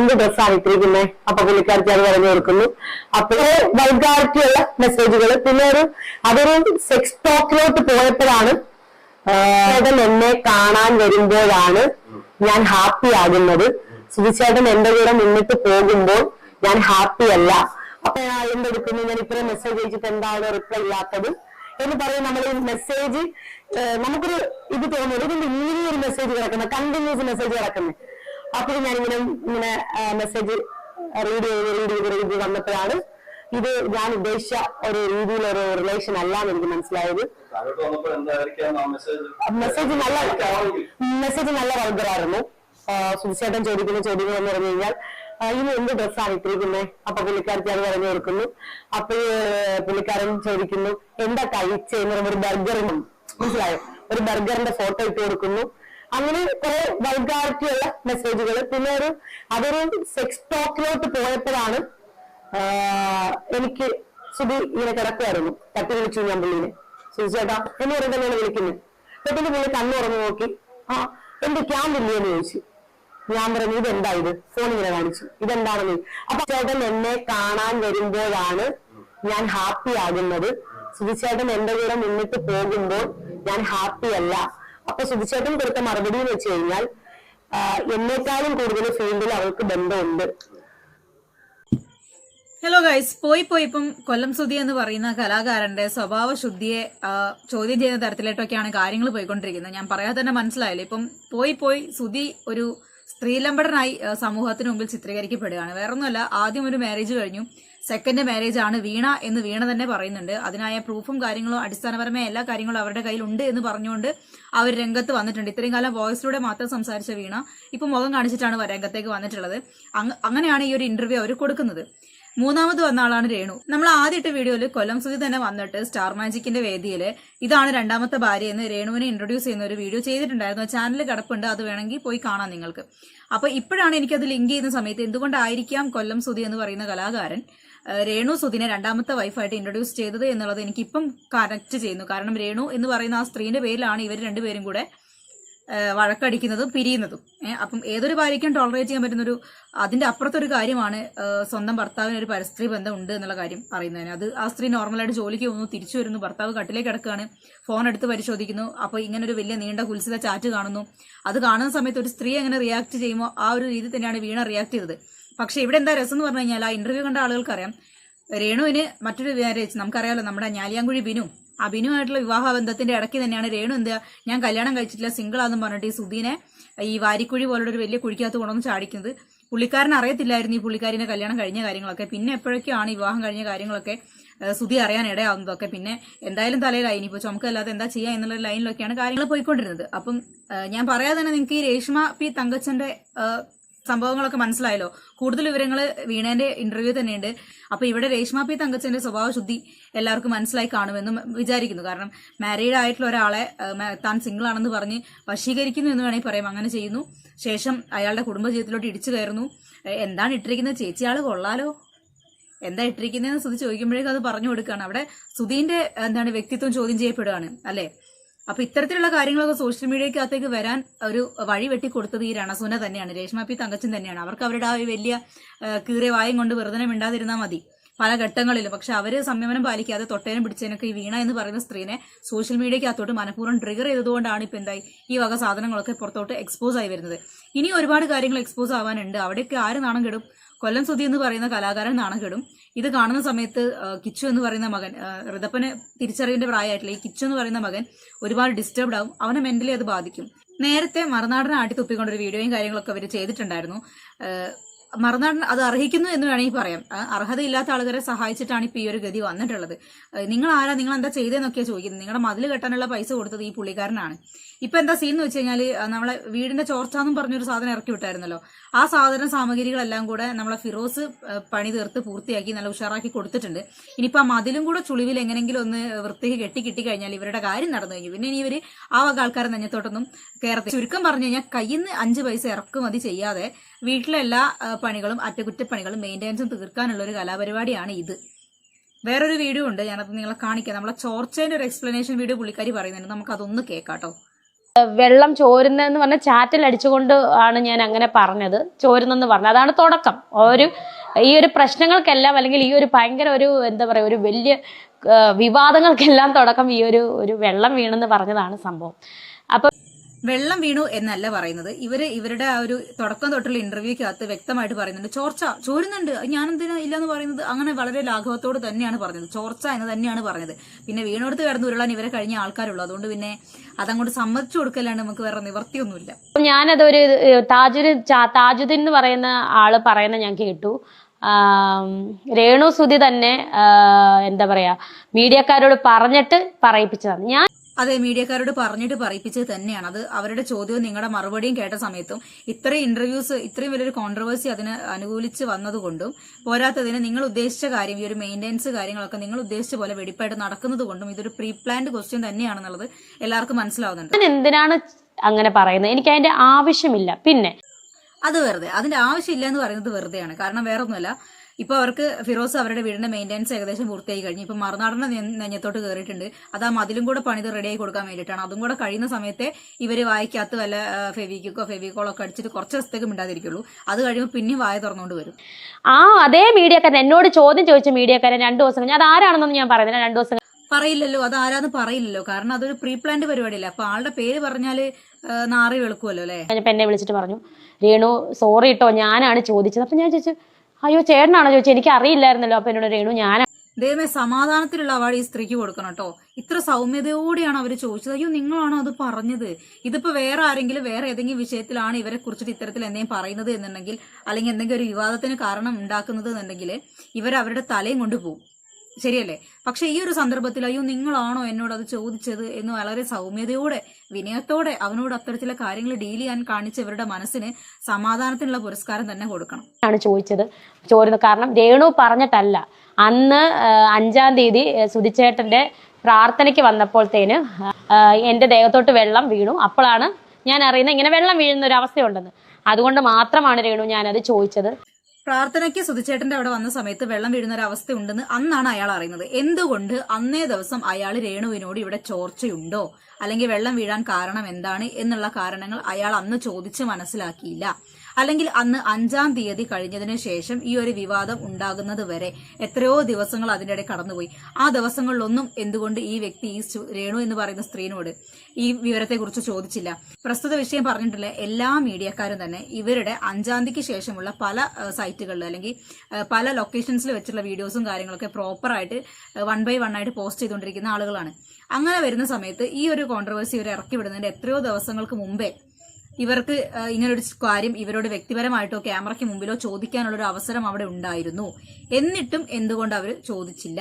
എന്ത് ഡ്രസ്സാണ് ഇട്ടിരിക്കുന്നത് അപ്പൊ പുള്ളിക്കാർക്ക് അത് പറഞ്ഞു കൊടുക്കുന്നു. അപ്പോഴേ വൈകാരിറ്റിയുള്ള മെസ്സേജുകൾ പിന്നെ ഒരു അതൊരു സെക്സ് ടോക്കിലോട്ട് പോയപ്പോഴാണ് എന്നെ കാണാൻ വരുമ്പോഴാണ് ഞാൻ ഹാപ്പി ആകുന്നത്. സുധിച്ചേട്ടൻ എന്റെ കൂടെ മുന്നിട്ട് പോകുമ്പോൾ ഞാൻ ഹാപ്പി അല്ല. അപ്പൊ എന്തെടുക്കുന്നു ഞാൻ ഇത്രയും മെസ്സേജ് അയച്ചിട്ട് എന്താണ് റിപ്ലൈ ഇല്ലാത്തത്? എന്ന് പറയും നമ്മൾ ഈ മെസ്സേജ് നമുക്കൊരു ഇത് തോന്നുന്നു. ഇതിന്റെ ഇങ്ങനെ ഒരു മെസ്സേജ് കിടക്കുന്നത് കണ്ടിന്യൂസ് മെസ്സേജ് കിടക്കുന്നത് അപ്പോൾ ഞാനിങ്ങനെ ഇങ്ങനെ മെസ്സേജ് റീഡ് ചെയ്ത് റീഡ് ചെയ്ത് റീഡ് ചെയ്ത് വന്നപ്പോഴാണ് ഇത് ഞാൻ ഉദ്ദേശിച്ച ഒരു രീതിയിൽ ഒരു റിലേഷൻ അല്ല എന്ന് എനിക്ക് മനസ്സിലായത് മെസ്സേജ് നല്ല മെസ്സേജ് നല്ല വൾഗറായിരുന്നു സുധിച്ചേട്ടൻ ചോദിക്കുന്ന ചോദ്യങ്ങൾ എന്ന് പറഞ്ഞു കഴിഞ്ഞാൽ ഇനി എന്ത് ഡ്രസ്സാണ് ഇട്ടിരിക്കുന്നത് അപ്പൊ പുള്ളിക്കാർക്ക് അത് പറഞ്ഞു കൊടുക്കുന്നു. അപ്പൊ പുള്ളിക്കാരൻ ചോദിക്കുന്നു എന്താ കഴിച്ചെന്ന് പറയുമ്പോൾ ഒരു ബർഗറിനും മനസ്സിലായോ? ഒരു ബർഗറിന്റെ ഫോട്ടോ ഇട്ട് കൊടുക്കുന്നു. അങ്ങനെ കുറെ വൾഗാരിറ്റി ഉള്ള മെസ്സേജുകൾ പിന്നെ ഒരു അതൊരു സെക്സ് ടോക്കിലോട്ട് പോയപ്പോഴാണ് എനിക്ക് സുധി ഇങ്ങനെ കിടക്കുമായിരുന്നു തട്ടി വിളിച്ചു ഞാൻ പുള്ളിനെ. സുധി ചേട്ടാ എന്ന് പറഞ്ഞിട്ട് തന്നെയാണ് വിളിക്കുന്നത്. പെട്ടെന്ന് പുള്ളി കണ്ണു തുറന്നു നോക്കി ആ എന്റെ ക്യാമ്പ് ഇല്ലയെന്ന് ചോദിച്ചു. ഞാൻ പറഞ്ഞു ഇതെന്താ ഇത്? ഫോൺ ഇങ്ങനെ കാണിച്ചു. ഇതെന്താണെന്ന്? അപ്പൊ ചേട്ടൻ എന്നെ കാണാൻ വരുമ്പോഴാണ് ഞാൻ ഹാപ്പി ആകുന്നത്. സുധിച്ചേട്ടൻ എന്റെ കൂടെ നിന്നിട്ട് പോകുമ്പോൾ ഞാൻ ഹാപ്പി അല്ല. അപ്പൊ സുധിച്ചേട്ടൻ കൊടുത്ത മറുപടി എന്ന് വെച്ച് കഴിഞ്ഞാൽ എന്നെക്കാളും കൂടുതൽ ഫീൽഡിൽ അവൾക്ക് ബന്ധമുണ്ട്. ഹലോ ഗൈസ് പോയി പോയി ഇപ്പം കൊല്ലം സുധി എന്ന് പറയുന്ന കലാകാരന്റെ സ്വഭാവ ശുദ്ധിയെ ചോദ്യം ചെയ്യുന്ന തരത്തിലേട്ടൊക്കെയാണ് കാര്യങ്ങൾ പോയിക്കൊണ്ടിരിക്കുന്നത്. ഞാൻ പറയാതെ തന്നെ മനസ്സിലായില്ലേ. ഇപ്പം പോയി പോയി സുധി ഒരു സ്ത്രീലംബടനായി സമൂഹത്തിന് മുമ്പിൽ ചിത്രീകരിക്കപ്പെടുകയാണ്. വേറൊന്നുമല്ല ആദ്യം ഒരു മാരേജ് കഴിഞ്ഞു. സെക്കൻഡ് മാരേജ് ആണ് വീണ എന്ന് വീണ തന്നെ പറയുന്നുണ്ട്. അതിനായ പ്രൂഫും കാര്യങ്ങളും അടിസ്ഥാനപരമായ എല്ലാ കാര്യങ്ങളും അവരുടെ കയ്യിലുണ്ട് എന്ന് പറഞ്ഞുകൊണ്ട് അവർ രംഗത്ത് വന്നിട്ടുണ്ട്. ഇത്രയും കാലം വോയിസിലൂടെ മാത്രം സംസാരിച്ച വീണ ഇപ്പം മുഖം കാണിച്ചിട്ടാണ് രംഗത്തേക്ക് വന്നിട്ടുള്ളത്. അങ്ങ- അങ്ങനെയാണ് ഈ ഒരു ഇന്റർവ്യൂ അവർ കൊടുക്കുന്നത്. മൂന്നാമത് വന്ന ആളാണ് രേണു. നമ്മൾ ആദ്യത്തെ വീഡിയോയിൽ കൊല്ലം സുധി തന്നെ വന്നിട്ട് സ്റ്റാർ മാജിക്കിന്റെ വേദിയിൽ ഇതാണ് രണ്ടാമത്തെ ഭാര്യ എന്ന് രേണുവിനെ ഇൻട്രൊഡ്യൂസ് ചെയ്യുന്ന ഒരു വീഡിയോ ചെയ്തിട്ടുണ്ടായിരുന്നു. ചാനൽ കിടപ്പുണ്ട്. അത് വേണമെങ്കിൽ പോയി കാണാം നിങ്ങൾക്ക്. അപ്പൊ ഇപ്പോഴാണ് എനിക്കത് ലിങ്ക് ചെയ്യുന്ന സമയത്ത് എന്തുകൊണ്ടായിരിക്കാം കൊല്ലം സുധി എന്ന് പറയുന്ന കലാകാരൻ രേണു സുധിനെ രണ്ടാമത്തെ വൈഫായിട്ട് ഇൻട്രൊഡ്യൂസ് ചെയ്തത് എന്നുള്ളത് എനിക്കിപ്പം കണക്ട് ചെയ്യുന്നു. കാരണം രേണു എന്ന് പറയുന്ന ആ സ്ത്രീന്റെ പേരിലാണ് ഇവർ രണ്ടുപേരും കൂടെ വഴക്കടിക്കുന്നതും പിരിയുന്നതും. അപ്പം ഏതൊരു ഭാര്യയ്ക്കും ടോളറേറ്റ് ചെയ്യാൻ പറ്റുന്നൊരു അതിന്റെ അപ്പുറത്തൊരു കാര്യമാണ് സ്വന്തം ഭർത്താവിന് ഒരു പരസ്ത്രീ ബന്ധം ഉണ്ട് എന്നുള്ള കാര്യം പറയുന്നതിന്. അത് ആ സ്ത്രീ നോർമലായിട്ട് ജോലിക്ക് പോകുന്നു തിരിച്ചു വരുന്നു ഭർത്താവ് കട്ടിലേക്ക് കിടക്കുകയാണ് ഫോൺ എടുത്ത് പരിശോധിക്കുന്നു അപ്പോൾ ഇങ്ങനെ ഒരു വലിയ നീണ്ട കുൽസിത ചാറ്റ് കാണുന്നു. അത് കാണുന്ന സമയത്ത് ഒരു സ്ത്രീ എങ്ങനെ റിയാക്ട് ചെയ്യുമോ ആ ഒരു രീതി തന്നെയാണ് വീണ റിയാക്ട് ചെയ്തത്. പക്ഷെ ഇവിടെ എന്താ രസം എന്ന് പറഞ്ഞു കഴിഞ്ഞാൽ ആ ഇന്റർവ്യൂ കണ്ട ആളുകൾക്കറിയാം. രേണുവിന് മറ്റൊരു മാരേജ് നമുക്കറിയാലോ നമ്മുടെ ഞാലിയാങ്കുഴി ബിനു. ആ ബിനുമായിട്ടുള്ള വിവാഹ ബന്ധത്തിന്റെ ഇടയ്ക്ക് തന്നെയാണ് രേണു എന്താ ഞാൻ കല്യാണം കഴിച്ചിട്ടില്ല സിംഗിൾ ആണെന്ന് പറഞ്ഞിട്ട് ഈ സുധീനെ ഈ വാരിക്കുഴി പോലുള്ള ഒരു വലിയ കുഴിക്കകത്ത് കൊണ്ടുവന്ന് ചാടിക്കുന്നത്. പുള്ളിക്കാരൻ അറിയത്തില്ലായിരുന്നു ഈ പുള്ളിക്കാരിന്റെ കല്യാണം കഴിഞ്ഞ കാര്യങ്ങളൊക്കെ. പിന്നെ എപ്പോഴൊക്കെയാണ് വിവാഹം കഴിഞ്ഞ കാര്യങ്ങളൊക്കെ സുധി അറിയാൻ ഇടയാവുന്നതൊക്കെ. പിന്നെ എന്തായാലും തലയിലായി. ഇനിയിപ്പോൾ ചുമക്കല്ലാതെ എന്താ ചെയ്യുക എന്നുള്ള ലൈനിലൊക്കെയാണ് കാര്യങ്ങൾ പോയിക്കൊണ്ടിരുന്നത്. അപ്പം ഞാൻ പറയാതെ തന്നെ നിങ്ങൾക്ക് ഈ രേഷ്മ പി തങ്കച്ചന്റെ സംഭവങ്ങളൊക്കെ മനസ്സിലായല്ലോ. കൂടുതൽ വിവരങ്ങൾ വീണേന്റെ ഇന്റർവ്യൂ തന്നെയുണ്ട്. അപ്പൊ ഇവിടെ രേഷ്മ പി തങ്കച്ചന്റെ സ്വഭാവ ശുദ്ധി എല്ലാവർക്കും മനസ്സിലായി കാണുമെന്നും വിചാരിക്കുന്നു. കാരണം മാരീഡ് ആയിട്ടുള്ള ഒരാളെ താൻ സിംഗിൾ ആണെന്ന് പറഞ്ഞ് വശീകരിക്കുന്നു എന്ന് വേണമെങ്കിൽ പറയാം. അങ്ങനെ ചെയ്യുന്നു. ശേഷം അയാളുടെ കുടുംബജീവിതത്തിലോട്ട് ഇടിച്ചു കയറുന്നു. എന്താണ് ഇട്ടിരിക്കുന്നത് ചേച്ചി ആൾ കൊള്ളാലോ. എന്താ ഇട്ടിരിക്കുന്നതെന്ന് സുധി ചോദിക്കുമ്പോഴേക്കും അത് പറഞ്ഞു കൊടുക്കുകയാണ്. അവിടെ സുധീന്റെ എന്താണ് വ്യക്തിത്വം ചോദ്യം ചെയ്യപ്പെടുകയാണ്. അല്ലേ? അപ്പൊ ഇത്തരത്തിലുള്ള കാര്യങ്ങളൊക്കെ സോഷ്യൽ മീഡിയക്കകത്തേക്ക് വരാൻ ഒരു വഴി വെട്ടി കൊടുത്തത് ഈ രണസുന തന്നെയാണ്. രേഷ്മ പി തങ്കച്ചൻ തന്നെയാണ്. അവർക്ക് അവരുടെ ആ വലിയ കീറിയ വായം കൊണ്ട് വെറുതെ മിണ്ടാതിരുന്നാൽ മതി. പല ഘട്ടങ്ങളിലും. പക്ഷെ അവർ സംയമനം പാലിക്കാതെ തൊട്ടേനും പിടിച്ചതിനൊക്കെ ഈ വീണ എന്ന് പറയുന്ന സ്ത്രീനെ സോഷ്യൽ മീഡിയക്കകത്തോട്ട് മനഃപൂർവം ട്രിഗർ ചെയ്തതുകൊണ്ടാണ് ഇപ്പൊ എന്തായി ഈ വക സാധനങ്ങളൊക്കെ പുറത്തോട്ട് എക്സ്പോസ് ആയി വരുന്നത്. ഇനി ഒരുപാട് കാര്യങ്ങൾ എക്സ്പോസ് ആവാനുണ്ട്. അവിടെയൊക്കെ ആര് നാണം കെടും? കൊല്ലം സുധി എന്ന് പറയുന്ന കലാകാരൻ നാണം കെടും. ഇത് കാണുന്ന സമയത്ത് കിച്ചു എന്ന് പറയുന്ന മകൻ ഋതപ്പനെ തിരിച്ചറിവിന്റെ പ്രായമായിട്ടില്ല. ഈ കിച്ചു എന്ന് പറയുന്ന മകൻ ഒരുപാട് ഡിസ്റ്റർബ്ഡ് ആവും. അവനെ മെന്റലി അത് ബാധിക്കും. നേരത്തെ മറുനാടനെ ആട്ടി തുപ്പിക്കൊണ്ടൊരു വീഡിയോയും കാര്യങ്ങളൊക്കെ അവർ ചെയ്തിട്ടുണ്ടായിരുന്നു. മറുനാടൻ അത് അർഹിക്കുന്നു എന്ന് വേണമെങ്കിൽ പറയാം. അർഹതയില്ലാത്ത ആളുകളെ സഹായിച്ചിട്ടാണ് ഇപ്പൊ ഈ ഒരു ഗതി വന്നിട്ടുള്ളത്. നിങ്ങൾ ആരാ നിങ്ങൾ എന്താ ചെയ്തതെന്നൊക്കെയാണ് ചോദിക്കുന്നത്. നിങ്ങളുടെ മതിൽ കെട്ടാനുള്ള പൈസ കൊടുത്തത് ഈ പുള്ളിക്കാരനാണ്. ഇപ്പൊ എന്താ സീൻ എന്ന് വെച്ച് കഴിഞ്ഞാൽ നമ്മളെ വീടിന്റെ ചോർച്ചാന്നും പറഞ്ഞൊരു സാധനം ഇറക്കി വിട്ടായിരുന്നല്ലോ. ആ സാധന സാമഗ്രികളെല്ലാം കൂടെ നമ്മളെ ഫിറോസ് പണി തീർത്ത് പൂർത്തിയാക്കി നല്ല ഉഷാറാക്കി കൊടുത്തിട്ടുണ്ട്. ഇനിയിപ്പോ ആ മതിലും കൂടെ ചുളിവിൽ എങ്ങനെങ്കിലും ഒന്ന് വൃത്തിക്ക് കെട്ടി കിട്ടി കഴിഞ്ഞാൽ ഇവരുടെ കാര്യം നടന്നു കഴിഞ്ഞു. പിന്നെ ഇനി ഇവർ ആ വക ആൾക്കാരെ നെഞ്ഞത്തോട്ടൊന്നും കയറത്തി ചുരുക്കം പറഞ്ഞു കഴിഞ്ഞാൽ കയ്യിന്ന് അഞ്ച് പൈസ ഇറക്കുമതി ചെയ്യാതെ വീട്ടിലെ എല്ലാ പണികളും അറ്റകുറ്റപ്പണികളും മെയിന്റെനൻസും തീർക്കാനുള്ള ഒരു കലാപരിപാടിയാണ് ഇത്. വേറൊരു വീഡിയോ ഉണ്ട് ഞാനത് നിങ്ങളെ കാണിക്കാം. നമ്മളെ ചോർച്ചേന്റെ ഒരു എക്സ്പ്ലനേഷൻ വീഡിയോ പുള്ളിക്കാരി പറയുന്നുണ്ട്. നമുക്ക് അതൊന്ന് കേൾക്കാട്ടോ വെള്ളം ചോരുന്നതെന്ന് പറഞ്ഞ ചാറ്റൽ അടിച്ചുകൊണ്ട് ആണ് ഞാൻ അങ്ങനെ പറഞ്ഞത്. ചോരുന്നെന്ന് പറഞ്ഞത്. അതാണ് തുടക്കം. ഒരു ഈ ഒരു പ്രശ്നങ്ങൾക്കെല്ലാം അല്ലെങ്കിൽ ഈ ഒരു ഭയങ്കര ഒരു എന്താ പറയുക ഒരു വലിയ വിവാദങ്ങൾക്കെല്ലാം തുടക്കം ഈ ഒരു ഒരു വെള്ളം വീണെന്ന് പറഞ്ഞതാണ് സംഭവം. അപ്പൊ വെള്ളം വീണു എന്നല്ല പറയുന്നത്. ഇവർ ഇവരുടെ ആ ഒരു തുടക്കം തൊട്ടുള്ള ഇന്റർവ്യൂക്കകത്ത് വ്യക്തമായിട്ട് പറയുന്നുണ്ട്. ചോർച്ച ചോരുന്നുണ്ട്. ഞാനെന്തിനാ ഇല്ലെന്ന് പറയുന്നത്? അങ്ങനെ വളരെ ലാഘവത്തോട് തന്നെയാണ് പറഞ്ഞത്. ചോർച്ച എന്ന് തന്നെയാണ് പറഞ്ഞത്. പിന്നെ വീണെടുത്ത് കിടന്ന് ഉരുളാൻ ഇവരെ കഴിഞ്ഞ ആൾക്കാരുള്ളൂ. അതുകൊണ്ട് പിന്നെ അതങ്ങോട്ട് സമ്മതിച്ചു കൊടുക്കലാണ് നമുക്ക് വേറെ നിവർത്തിയൊന്നുമില്ല ഞാനതൊരു താജുദ് താജുദ്ദീൻ എന്ന് പറയുന്ന ആൾ പറയുന്ന ഞാൻ കേട്ടു. രേണു സുധി തന്നെ എന്താ പറയാ മീഡിയക്കാരോട് പറഞ്ഞിട്ട് പറയിപ്പിച്ചതാണ്. ഞാൻ അതെ മീഡിയക്കാരോട് പറഞ്ഞിട്ട് പറയിപ്പിച്ചത് തന്നെയാണ്. അത് അവരുടെ ചോദ്യവും നിങ്ങളുടെ മറുപടിയും കേട്ട സമയത്തും ഇത്രയും ഇന്റർവ്യൂസ് ഇത്രയും വലിയൊരു കോൺട്രവേഴ്സി അതിന് അനുകൂലിച്ച് വന്നതുകൊണ്ടും പോരാത്തതിന് നിങ്ങൾ ഉദ്ദേശിച്ച കാര്യം ഈ ഒരു മെയിന്റെനൻസ് കാര്യങ്ങളൊക്കെ നിങ്ങൾ ഉദ്ദേശിച്ച പോലെ വെടിപ്പായിട്ട് നടക്കുന്നത് കൊണ്ടും ഇതൊരു പ്രീ പ്ലാൻഡ് ക്വസ്റ്റ്യൻ തന്നെയാണെന്നുള്ളത് എല്ലാവർക്കും മനസ്സിലാവുന്നുണ്ട്. ഞാൻ എന്തിനാണ് അങ്ങനെ പറയുന്നത്? എനിക്ക് അതിന്റെ ആവശ്യമില്ല. പിന്നെ അത് വെറുതെ. അതിന്റെ ആവശ്യമില്ല എന്ന് പറയുന്നത് വെറുതെയാണ്. കാരണം വേറെ ഒന്നുമല്ല ഇപ്പൊ അവർക്ക് ഫിറോസ് അവരുടെ വീടിന്റെ മെയിന്റെനൻസ് ഏകദേശം പൂർത്തിയായി കഴിഞ്ഞു. ഇപ്പൊ മറുനാടന്റെ നെ- നെഞ്ഞത്തോട്ട് കയറിയിട്ടുണ്ട് അത് ആ മതിലും കൂടെ പണിത് റെഡിയായി കൊടുക്കാൻ വേണ്ടിയിട്ടാണ്. അതും കൂടെ കഴിയുന്ന സമയത്തെ ഇവർ വായിക്കകത്ത് വല്ല ഫെവിക്കോ ഫെവിക്കോളോ ഒക്കെ അടിച്ചിട്ട് കുറച്ച് ദിവസത്തേക്ക് മിണ്ടാതിരിക്കുള്ളൂ. അത് കഴിയുമ്പോൾ പിന്നെയും വായ തുറന്നുകൊണ്ട് വരും. ആ അതേ മീഡിയക്കാരൻ എന്നോട് ചോദ്യം ചോദിച്ച മീഡിയക്കാരൻ രണ്ടു ദിവസം അത് ആരാണെന്നൊന്നും ഞാൻ പറയുന്നില്ല രണ്ടു ദിവസം പറയില്ലല്ലോ അത് ആരാന്ന് പറയില്ലല്ലോ. കാരണം അതൊരു പ്രീ പ്ലാൻഡ് പരിപാടിയല്ല. അപ്പൊ ആളുടെ പേര് പറഞ്ഞാൽ നാറി വെളുക്കുമല്ലോ അല്ലേ? ഞാൻ എന്നെ വിളിച്ചിട്ട് പറഞ്ഞു രേണു സോറി കേട്ടോ ഞാനാണ് ചോദിച്ചത്. അപ്പൊ ഞാൻ ചോദിച്ചു അയ്യോ ചേട്ടനാണോ ചോദിച്ചത്? എനിക്ക് അറിയില്ലായിരുന്നല്ലോ അപ്പൊ എന്നോട് രേണു ഞാൻ ദൈവമേ സമാധാനത്തിലുള്ള അവാർഡ് ഈ സ്ത്രീക്ക് കൊടുക്കണം കേട്ടോ. ഇത്ര സൗമ്യതയോടെയാണ് അവർ ചോദിച്ചത്. അയ്യോ നിങ്ങളാണോ അത് പറഞ്ഞത്? ഇതിപ്പോ വേറെ ആരെങ്കിലും വേറെ ഏതെങ്കിലും വിഷയത്തിലാണ് ഇവരെ കുറിച്ചിട്ട് ഇത്തരത്തിൽ എന്തെങ്കിലും പറയുന്നത് എന്നുണ്ടെങ്കിൽ അല്ലെങ്കിൽ എന്തെങ്കിലും ഒരു വിവാദത്തിന് കാരണം ഉണ്ടാക്കുന്നത് എന്നുണ്ടെങ്കിൽ ഇവർ അവരുടെ തലയും കൊണ്ടുപോകും ശരിയല്ലേ? പക്ഷെ ഈ ഒരു സന്ദർഭത്തിൽ അയ്യോ നിങ്ങളാണോ എന്നോട് അത് ചോദിച്ചത് എന്ന് വളരെ സൗമ്യതയോടെ വിനയത്തോടെ അവനോട് അത്തരത്തിലെ കാര്യങ്ങൾ ഡീൽ ചെയ്യാൻ കാണിച്ച ഇവരുടെ മനസ്സിന് സമാധാനത്തിനുള്ള പുരസ്കാരം തന്നെ കൊടുക്കണം. ആണ് ചോദിച്ചത്. ചോരുന്നത് കാരണം രേണു പറഞ്ഞിട്ടല്ല. അന്ന് അഞ്ചാം തീയതി സുധിച്ചേട്ടന്റെ പ്രാർത്ഥനയ്ക്ക് വന്നപ്പോഴത്തേന് എന്റെ ദേഹത്തോട്ട് വെള്ളം വീണു. അപ്പോഴാണ് ഞാൻ അറിയുന്നത് ഇങ്ങനെ വെള്ളം വീഴുന്ന ഒരു അവസ്ഥയുണ്ടെന്ന്. അതുകൊണ്ട് മാത്രമാണ് രേണു ഞാനത് ചോദിച്ചത്. പ്രാർത്ഥനയ്ക്ക് സുധിച്ചേട്ടന്റെ അവിടെ വന്ന സമയത്ത് വെള്ളം വീഴുന്ന ഒരു അവസ്ഥ ഉണ്ടെന്ന് അന്നാണ് അയാൾ അറിയുന്നത്. എന്തുകൊണ്ട് അന്നേ ദിവസം അയാൾ രേണുവിനോട് ഇവിടെ ചോർച്ചയുണ്ടോ? അല്ലെങ്കിൽ വെള്ളം വീഴാൻ കാരണം എന്താണ് എന്നുള്ള കാരണങ്ങൾ അയാൾ അന്ന് ചോദിച്ച് മനസ്സിലാക്കിയില്ല. അല്ലെങ്കിൽ അന്ന് അഞ്ചാം തീയതി കഴിഞ്ഞതിന് ശേഷം ഈ ഒരു വിവാദം ഉണ്ടാകുന്നത് വരെ എത്രയോ ദിവസങ്ങൾ അതിന്റെ ഇടയിൽ കടന്നുപോയി. ആ ദിവസങ്ങളിലൊന്നും എന്തുകൊണ്ട് ഈ വ്യക്തി ഈ രേണു എന്ന് പറയുന്ന സ്ത്രീനോട് ഈ വിവരത്തെക്കുറിച്ച് ചോദിച്ചില്ല. പ്രസ്തുത വിഷയം പറഞ്ഞിട്ടുള്ള എല്ലാ മീഡിയക്കാരും തന്നെ ഇവരുടെ അഞ്ചാം തീയതിക്ക് ശേഷമുള്ള പല സൈറ്റുകളിൽ അല്ലെങ്കിൽ പല ലൊക്കേഷൻസിൽ വെച്ചുള്ള വീഡിയോസും കാര്യങ്ങളൊക്കെ പ്രോപ്പറായിട്ട് വൺ ബൈ വൺ ആയിട്ട് പോസ്റ്റ് ചെയ്തുകൊണ്ടിരിക്കുന്ന ആളുകളാണ്. അങ്ങനെ വരുന്ന സമയത്ത് ഈ ഒരു കോൺട്രവേഴ്സി ഇവർ ഇറക്കി വിടുന്നതിന്റെ എത്രയോ ദിവസങ്ങൾക്ക് മുമ്പേ ഇവർക്ക് ഇങ്ങനൊരു കാര്യം ഇവരോട് വ്യക്തിപരമായിട്ടോ ക്യാമറയ്ക്ക് മുമ്പിലോ ചോദിക്കാനുള്ള ഒരു അവസരം അവിടെ ഉണ്ടായിരുന്നു. എന്നിട്ടും എന്തുകൊണ്ട് അവർ ചോദിച്ചില്ല?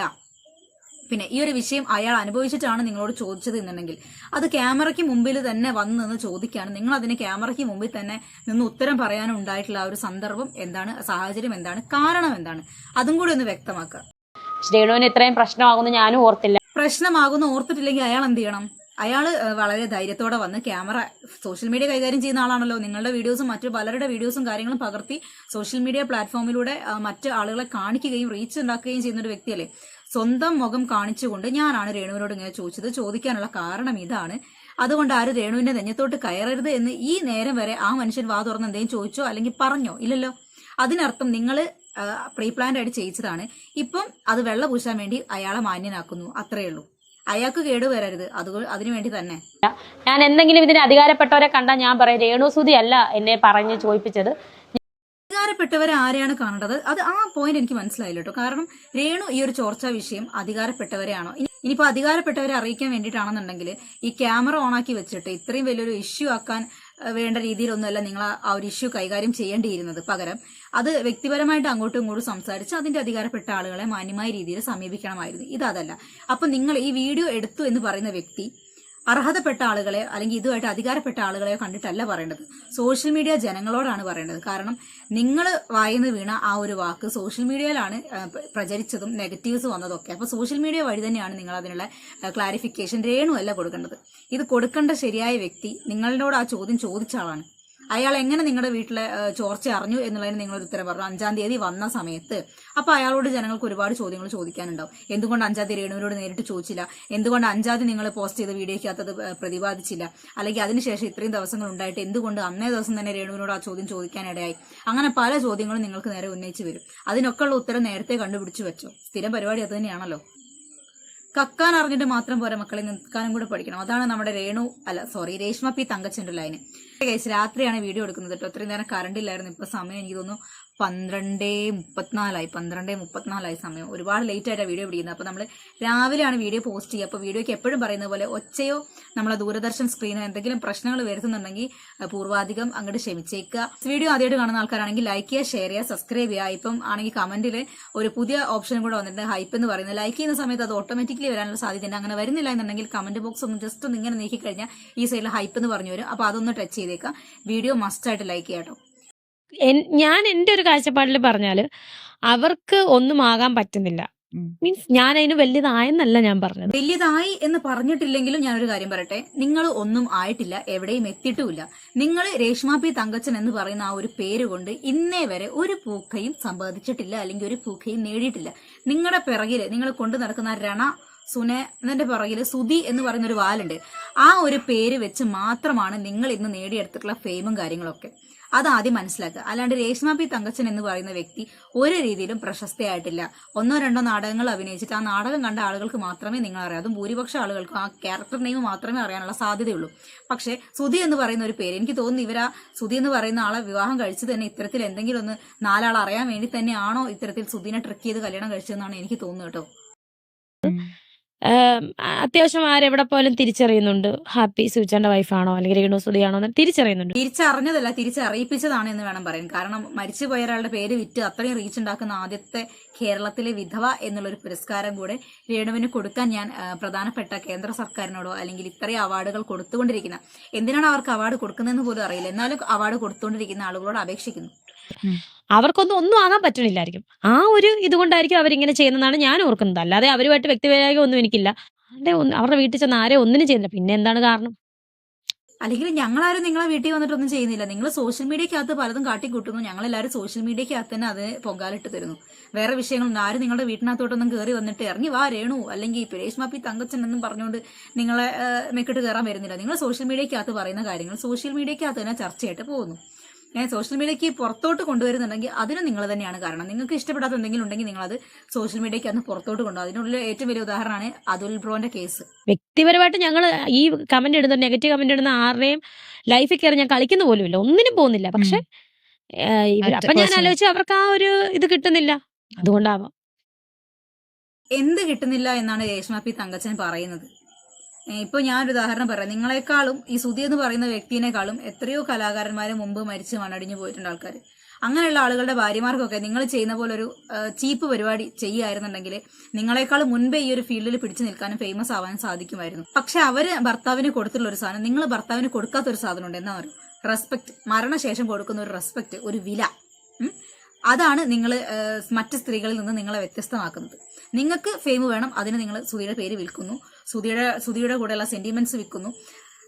പിന്നെ ഈ ഒരു വിഷയം അയാൾ അനുഭവിച്ചിട്ടാണ് നിങ്ങളോട് ചോദിച്ചത് എന്നുണ്ടെങ്കിൽ അത് ക്യാമറയ്ക്ക് മുമ്പിൽ തന്നെ വന്ന് നിന്ന് ചോദിക്കുകയാണ് നിങ്ങൾ അതിന് ക്യാമറയ്ക്ക് മുമ്പിൽ തന്നെ നിന്ന് ഉത്തരം പറയാനും ഉണ്ടായിട്ടുള്ള ആ ഒരു സന്ദർഭം എന്താണ് സാഹചര്യം എന്താണ് കാരണം എന്താണ്? അതും കൂടി ഒന്ന് വ്യക്തമാക്കുക. രേണുവിന് ഇത്രയും പ്രശ്നമാകുമെന്ന് ഞാനും ഓർത്തില്ല. പ്രശ്നമാകുന്ന ഓർത്തിട്ടില്ലെങ്കിൽ അയാൾ എന്ത് ചെയ്യണം? അയാൾ വളരെ ധൈര്യത്തോടെ വന്ന് ക്യാമറ സോഷ്യൽ മീഡിയ കൈകാര്യം ചെയ്യുന്ന ആളാണല്ലോ. നിങ്ങളുടെ വീഡിയോസും മറ്റു പലരുടെ വീഡിയോസും കാര്യങ്ങളും പകർത്തി സോഷ്യൽ മീഡിയ പ്ലാറ്റ്ഫോമിലൂടെ മറ്റു ആളുകളെ കാണിക്കുകയും റീച്ച് ഉണ്ടാക്കുകയും ചെയ്യുന്ന ഒരു വ്യക്തിയല്ലേ? സ്വന്തം മുഖം കാണിച്ചുകൊണ്ട് ഞാനാണ് രേണുവിനോട് ഇങ്ങനെ ചോദിച്ചത്. ചോദിക്കാനുള്ള കാരണം ഇതാണ്. അതുകൊണ്ട് ആര് രേണുവിന്റെ നെഞ്ഞത്തോട്ട് കയറരുത് എന്ന് ഈ നേരം വരെ ആ മനുഷ്യൻ വാ തുറന്ന് എന്തെങ്കിലും ചോദിച്ചോ അല്ലെങ്കിൽ പറഞ്ഞോ? ഇല്ലല്ലോ. അതിനർത്ഥം നിങ്ങൾ പ്രീ പ്ലാൻഡ് ആയിട്ട് ചെയ്യിച്ചതാണ്. ഇപ്പം അത് വെള്ള പൂശാൻ വേണ്ടി അയാളെ മാന്യനാക്കുന്നു. അത്രയേ ഉള്ളൂ. അയാൾക്ക് കേട് വരരുത്. അത് അതിനു വേണ്ടി തന്നെ. ഞാൻ എന്തെങ്കിലും ഇതിന് അധികാരപ്പെട്ടവരെ കണ്ടാൽ ഞാൻ പറയാം രേണു സുധി അല്ല എന്നെ പറഞ്ഞ് ചോദിപ്പിച്ചത്. അധികാരപ്പെട്ടവരെ ആരെയാണ് കാണേണ്ടത്? അത് ആ പോയിന്റ് എനിക്ക് മനസ്സിലായില്ല കേട്ടോ. കാരണം രേണു ഈ ഒരു ചോർച്ചാ വിഷയം അധികാരപ്പെട്ടവരെയാണോ? ഇനി- ഇനിയിപ്പോ അധികാരപ്പെട്ടവരെ അറിയിക്കാൻ വേണ്ടിയിട്ടാണെന്നുണ്ടെങ്കിൽ ഈ ക്യാമറ ഓണാക്കി വെച്ചിട്ട് ഇത്രയും വലിയൊരു ഇഷ്യൂ ആക്കാൻ വേണ്ട രീതിയിലൊന്നുമല്ല നിങ്ങൾ ആ- ഒരു ഇഷ്യൂ കൈകാര്യം ചെയ്യേണ്ടിയിരുന്നത്. പകരം അത് വ്യക്തിപരമായിട്ട് അങ്ങോട്ടും ഇങ്ങോട്ടും സംസാരിച്ച് അതിന്റെ അധികാരപ്പെട്ട ആളുകളെ മാന്യമായ രീതിയിൽ സമീപിക്കണമായിരുന്നു. ഇതല്ല അപ്പൊ നിങ്ങൾ ഈ വീഡിയോ എടുത്തു എന്ന് പറയുന്ന വ്യക്തി അർഹതപ്പെട്ട ആളുകളെ അല്ലെങ്കിൽ ഇതുമായിട്ട് അധികാരപ്പെട്ട ആളുകളെയോ കണ്ടിട്ടല്ല പറയേണ്ടത്. സോഷ്യൽ മീഡിയ ജനങ്ങളോടാണ് പറയേണ്ടത്. കാരണം നിങ്ങൾ വായന്ന് വീണ ആ ഒരു വാക്ക് സോഷ്യൽ മീഡിയയിലാണ് പ്രചരിച്ചതും നെഗറ്റീവ്സ് വന്നതൊക്കെ. അപ്പോൾ സോഷ്യൽ മീഡിയ വഴി തന്നെയാണ് നിങ്ങൾ അതിനുള്ള ക്ലാരിഫിക്കേഷൻ രേണു അല്ല കൊടുക്കേണ്ടത്. ഇത് കൊടുക്കേണ്ട ശരിയായ വ്യക്തി നിങ്ങളോട് ആ ചോദ്യം ചോദിച്ച ആളാണ്. അയാൾ എങ്ങനെ നിങ്ങളുടെ വീട്ടിലെ ചോർച്ച അറിഞ്ഞു എന്നുള്ളതിന് നിങ്ങളൊരു ഉത്തരം പറഞ്ഞു. അഞ്ചാം തീയതി വന്ന സമയത്ത്. അപ്പൊ അയാളോട് ജനങ്ങൾക്ക് ഒരുപാട് ചോദ്യങ്ങൾ ചോദിക്കാനുണ്ടാവും. എന്തുകൊണ്ട് അഞ്ചാം തീയതി രേണുവിനോട് നേരിട്ട് ചോദിച്ചില്ല? എന്തുകൊണ്ട് അഞ്ചാം തീയതി നിങ്ങൾ പോസ്റ്റ് ചെയ്ത വീഡിയോയ്ക്കകത്ത് പ്രതിപാദിച്ചില്ല? അല്ലെങ്കിൽ അതിനുശേഷം ഇത്രയും ദിവസങ്ങൾ ഉണ്ടായിട്ട് എന്തുകൊണ്ട് അന്നേ ദിവസം തന്നെ രേണുവിനോട് ആ ചോദ്യം ചോദിക്കാനിടയായി? അങ്ങനെ പല ചോദ്യങ്ങളും നിങ്ങൾക്ക് നേരെ ഉന്നയിച്ചു വരും. അതിനൊക്കെയുള്ള ഉത്തരം നേരത്തെ കണ്ടുപിടിച്ചു വെച്ചോ. സ്ഥിരം പരിപാടി അത് തന്നെയാണല്ലോ. കക്കാൻ അറിഞ്ഞിട്ട് മാത്രം പോരാ മക്കളെ നിൽക്കാനും കൂടെ പഠിക്കണം. അതാണ് നമ്മുടെ രേണു അല്ല സോറി രേഷ്മ പി തങ്കച്ചന്റെ ലൈന് രാത്രിയാണ് വീഡിയോ എടുക്കുന്നത് കേട്ടോ അത്രയും നേരം കറണ്ട് ഇല്ലായിരുന്നു. ഇപ്പൊ സമയം എനിക്ക് തോന്നുന്നു പന്ത്രണ്ടേ മുപ്പത്തിനാലായി പന്ത്രണ്ടേ മുപ്പത്തിനാലായി സമയം. ഒരുപാട് ലേറ്റ് ആയിട്ടാണ് വീഡിയോ പിടിക്കുന്നത്. അപ്പൊ നമ്മൾ രാവിലെയാണ് വീഡിയോ പോസ്റ്റ് ചെയ്യുക. അപ്പൊ വീഡിയോക്ക് എപ്പോഴും പറയുന്ന പോലെ ഒച്ചയോ നമ്മളെ ദൂരദർശൻ സ്ക്രീനോ എന്തെങ്കിലും പ്രശ്നങ്ങൾ വരുത്തുന്നുണ്ടെങ്കിൽ പൂർവാധികം അങ്ങോട്ട് ക്ഷമിച്ചേക്കുക. വീഡിയോ ആദ്യമായിട്ട് കാണുന്ന ആൾക്കാരാണെങ്കിൽ ലൈക്ക് ചെയ്യുക ഷെയർ ചെയ്യുക സബ്സ്ക്രൈബ് ചെയ്യുക. ഇപ്പം ആണെങ്കിൽ കമന്റിൽ ഒരു പുതിയ ഓപ്ഷനും കൂടെ വന്നിട്ടുണ്ട് ഹൈപ്പ് എന്ന് പറയുന്നത്. ലൈക്ക് ചെയ്യുന്ന സമയത്ത് അത് ഓട്ടോമാറ്റിക്കലി വരാനുള്ള സാധ്യതയുണ്ട്. അങ്ങനെ വരുന്നില്ല എന്നുണ്ടെങ്കിൽ കമന്റ് ബോക്സ് ഒന്ന് ജസ്റ്റ് ഒന്ന് ഇങ്ങനെ നീക്കി കഴിഞ്ഞാൽ ഈ സൈഡിൽ ഹൈപ്പ് എന്ന് പറഞ്ഞു വരും. അപ്പോൾ അതൊന്ന് ടച്ച് ചെയ്തേക്കാം വീഡിയോ മസ്റ്റ് ആയിട്ട് ലൈക്ക് ചെയ്യാം ഞാൻ എന്റെ ഒരു കാഴ്ചപ്പാടിൽ പറഞ്ഞാൽ അവർക്ക് ഒന്നും ആകാൻ പറ്റുന്നില്ല. മീൻസ് ഞാൻ അതിന് വലിയതായെന്നല്ല ഞാൻ പറഞ്ഞത്. വലിയതായി എന്ന് പറഞ്ഞിട്ടില്ലെങ്കിലും ഞാനൊരു കാര്യം പറയട്ടെ. നിങ്ങൾ ഒന്നും ആയിട്ടില്ല എവിടെയും എത്തിയിട്ടുമില്ല. നിങ്ങൾ രേഷ്മ പി തങ്കച്ചൻ എന്ന് പറയുന്ന ആ ഒരു പേര് കൊണ്ട് ഇന്നേ വരെ ഒരു പൂക്കയും സമ്പാദിച്ചിട്ടില്ല അല്ലെങ്കിൽ ഒരു പൂക്കയും നേടിയിട്ടില്ല. നിങ്ങളുടെ പിറകിൽ നിങ്ങൾ കൊണ്ടു നടക്കുന്ന രണ സുനേന്റെ പുറകിൽ സുധി എന്ന് പറയുന്ന ഒരു വാലുണ്ട്. ആ ഒരു പേര് വെച്ച് മാത്രമാണ് നിങ്ങൾ ഇന്ന് നേടിയെടുത്തിട്ടുള്ള ഫെയിമും കാര്യങ്ങളൊക്കെ. അതാദ്യം മനസ്സിലാക്കുക. അല്ലാണ്ട് രേഷ്മ പി തങ്കച്ചൻ എന്ന് പറയുന്ന വ്യക്തി ഒരു രീതിയിലും പ്രശസ്തയായിട്ടില്ല. ഒന്നോ രണ്ടോ നാടകങ്ങൾ അഭിനയിച്ചിട്ട് ആ നാടകം കണ്ട ആളുകൾക്ക് മാത്രമേ നിങ്ങൾ അറിയാം അതും ഭൂരിപക്ഷം ആളുകൾക്കും ആ ക്യാരക്ടർ നെയിം മാത്രമേ അറിയാനുള്ള സാധ്യതയുള്ളൂ. പക്ഷേ സുധി എന്ന് പറയുന്ന ഒരു പേര് എനിക്ക് തോന്നുന്നു ഇവരാ സുധി എന്ന് പറയുന്ന ആളെ വിവാഹം കഴിച്ചു തന്നെ ഇത്തരത്തിൽ എന്തെങ്കിലും ഒന്ന് നാലാൾ അറിയാൻ വേണ്ടി തന്നെയാണോ ഇത്തരത്തിൽ സുധീനെ ട്രിക്ക് ചെയ്ത് കല്യാണം കഴിച്ചതെന്നാണ് എനിക്ക് തോന്നുന്നത് കേട്ടോ. അത്യാവശ്യം ആരെവിടെ പോലും തിരിച്ചറിയുന്നുണ്ട്. ഹാപ്പി സൂചാന്റെ വൈഫാണോ അല്ലെങ്കിൽ രേണു സുധിയാണോ എന്ന് തിരിച്ചറിയുന്നുണ്ട്. തിരിച്ചറിഞ്ഞതല്ല തിരിച്ചറിയിപ്പിച്ചതാണ് എന്ന് വേണം പറയാൻ. കാരണം മരിച്ചുപോയ ഒരാളുടെ പേര് വിറ്റ് അത്രയും റീച്ച് ഉണ്ടാക്കുന്ന ആദ്യത്തെ കേരളത്തിലെ വിധവ എന്നുള്ളൊരു പുരസ്കാരം കൂടെ രേണുവിന് കൊടുക്കാൻ ഞാൻ പ്രധാനപ്പെട്ട കേന്ദ്ര സർക്കാരിനോടോ അല്ലെങ്കിൽ ഇത്രയും അവാർഡുകൾ കൊടുത്തുകൊണ്ടിരിക്കുന്ന എന്തിനാണ് അവർക്ക് അവാർഡ് കൊടുക്കുന്നതെന്ന് പോലും അറിയില്ല. എന്നാലും അവാർഡ് കൊടുത്തുകൊണ്ടിരിക്കുന്ന ആളുകളോട് അപേക്ഷിക്കുന്നു. അവർക്കൊന്നും ഒന്നും ആകാൻ പറ്റണില്ലായിരിക്കും. ആ ഒരു ഇതുകൊണ്ടായിരിക്കും അവരിങ്ങനെ ചെയ്യുന്നതാണ് ഞാൻ ഓർക്കുന്നത്. അല്ലാതെ അവരുമായിട്ട് വ്യക്തിപരമായി ഒന്നും എനിക്കില്ല. അവരുടെ അവരുടെ വീട്ടിൽ ചെന്ന് ആരെ ഒന്നിനും ചെയ്യുന്നില്ല. പിന്നെ എന്താണ് കാരണം? അല്ലെങ്കിൽ ഞങ്ങളാരും നിങ്ങളെ വീട്ടിൽ വന്നിട്ടൊന്നും ചെയ്യുന്നില്ല. നിങ്ങൾ സോഷ്യൽ മീഡിയക്കകത്ത് പലതും കാട്ടിക്കൂട്ടുന്നു. ഞങ്ങളെല്ലാവരും സോഷ്യൽ മീഡിയക്കകത്ത് തന്നെ അത് പൊങ്കാലിട്ട് തരുന്നു. വേറെ വിഷയങ്ങളൊന്നും ആരും നിങ്ങളുടെ വീട്ടിനകത്തോട്ടൊന്നും കയറി വന്നിട്ട് ഇറങ്ങി വാ രേണു അല്ലെങ്കിൽ സുരേഷ് മാപ്പി തങ്കച്ചൻ എന്നും പറഞ്ഞുകൊണ്ട് നിങ്ങളെ മെക്കിട്ട് കയറാൻ വരുന്നില്ല. നിങ്ങൾ സോഷ്യൽ മീഡിയക്കകത്ത് പറയുന്ന കാര്യങ്ങൾ സോഷ്യൽ മീഡിയക്കകത്ത് തന്നെ ചർച്ചയായിട്ട് പോകുന്നു. ഞാൻ സോഷ്യൽ മീഡിയക്ക് പുറത്തോട്ട് കൊണ്ടുവരുന്നുണ്ടെങ്കിൽ അതിന് നിങ്ങൾ തന്നെയാണ് കാരണം. നിങ്ങൾക്ക് ഇഷ്ടപ്പെടാത്ത എന്തെങ്കിലും ഉണ്ടെങ്കിൽ നിങ്ങൾ അത് സോഷ്യൽ മീഡിയക്ക് അന്ന് പുറത്തോട്ട് കൊണ്ടുപോകും അതിനുള്ള ഏറ്റവും വലിയ ഉദാഹരണമാണ് അതുൽ ബ്രോന്റെ കേസ് വ്യക്തിപരമായിട്ട് ഞങ്ങൾ ഈ കമന്റ് ഇടുന്ന നെഗറ്റീവ് കമന്റ് ഇടുന്ന ആരുടെയും ലൈഫിൽ കയറി ഞാൻ കളിക്കുന്ന പോലുമില്ല ഒന്നിനും പോകുന്നില്ല. പക്ഷെ അപ്പൊ ഞാൻ ആലോചിച്ചു അവർക്ക് ആ ഒരു ഇത് കിട്ടുന്നില്ല. അതുകൊണ്ടാവാം. എന്ത് കിട്ടുന്നില്ല എന്നാണ് രേഷ്മ പി തങ്കച്ചൻ പറയുന്നത്. ഏ, ഇപ്പൊ ഞാനൊരു ഉദാഹരണം പറയാം. നിങ്ങളെക്കാളും ഈ സുധി എന്ന് പറയുന്ന വ്യക്തിനേക്കാളും എത്രയോ കലാകാരന്മാര് മുമ്പ് മരിച്ച് മണടിഞ്ഞു പോയിട്ടുണ്ട് ആൾക്കാർ അങ്ങനെയുള്ള ആളുകളുടെ ഭാര്യമാർക്കൊക്കെ നിങ്ങൾ ചെയ്യുന്ന പോലെ ഒരു ചീപ്പ് പരിപാടി ചെയ്യുമായിരുന്നുണ്ടെങ്കിൽ നിങ്ങളെക്കാളും മുൻപേ ഈ ഒരു ഫീൽഡിൽ പിടിച്ചു നിൽക്കാനും ഫേമസ് ആവാനും സാധിക്കുമായിരുന്നു. പക്ഷെ അവർ ഭർത്താവിന് കൊടുത്തിട്ടുള്ള ഒരു സാധനം നിങ്ങൾ ഭർത്താവിന് കൊടുക്കാത്ത ഒരു സാധനം ഉണ്ട്. എന്താ പറയുക? റെസ്പെക്ട് മരണശേഷം കൊടുക്കുന്ന ഒരു റെസ്പെക്ട് ഒരു വില. അതാണ് നിങ്ങൾ മറ്റ് സ്ത്രീകളിൽ നിന്ന് നിങ്ങളെ വ്യത്യസ്തമാക്കുന്നത്. നിങ്ങൾക്ക് ഫെയിം വേണം അതിന് നിങ്ങൾ സുധിയുടെ പേര് വിൽക്കുന്നു. സുധിയുടെ സുധിയുടെ കൂടെയുള്ള സെന്റിമെന്റ്സ് വിൽക്കുന്നു.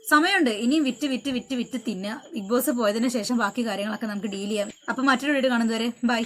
സമയമുണ്ട്. ഇനിയും വിറ്റ് വിറ്റ് വിറ്റ് വിറ്റ് തിന്നുക. ബിഗ് ബോസ് പോയതിനു ശേഷം ബാക്കി കാര്യങ്ങളൊക്കെ നമുക്ക് ഡീൽ ചെയ്യാം. അപ്പൊ മറ്റൊരു വീഡിയോ കാണുന്നവരെ ബൈ